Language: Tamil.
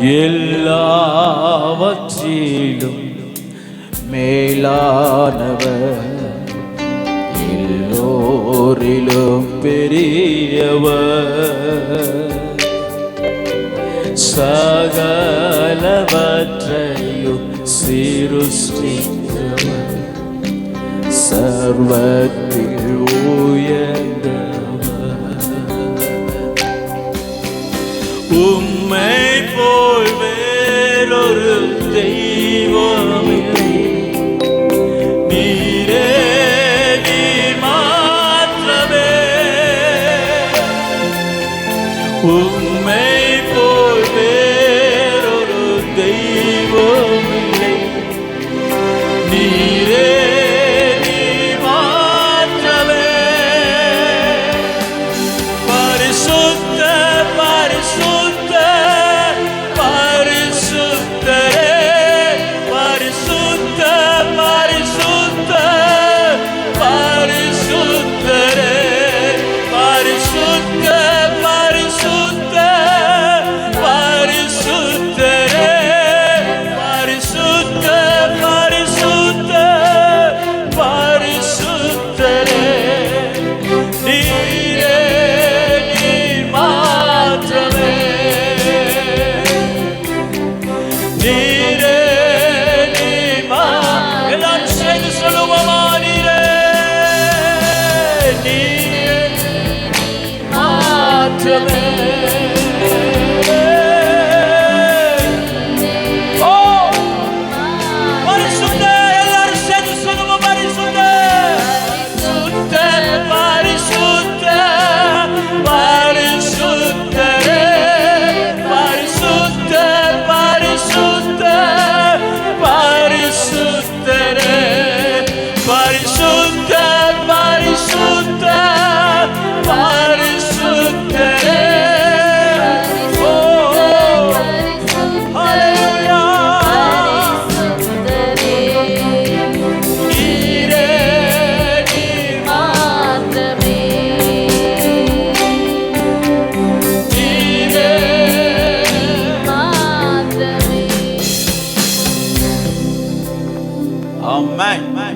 எல்லாவற்றிலும் மேலானவர். எல்லோரிலும் பெரியவர். சகலவற்றையும் சிருஷ்டித்தவர். சர்வத்தில் ஊயர் உம்மை போல் வேறொரு தெய்வம் இல்லை. நீ Amen. Amen.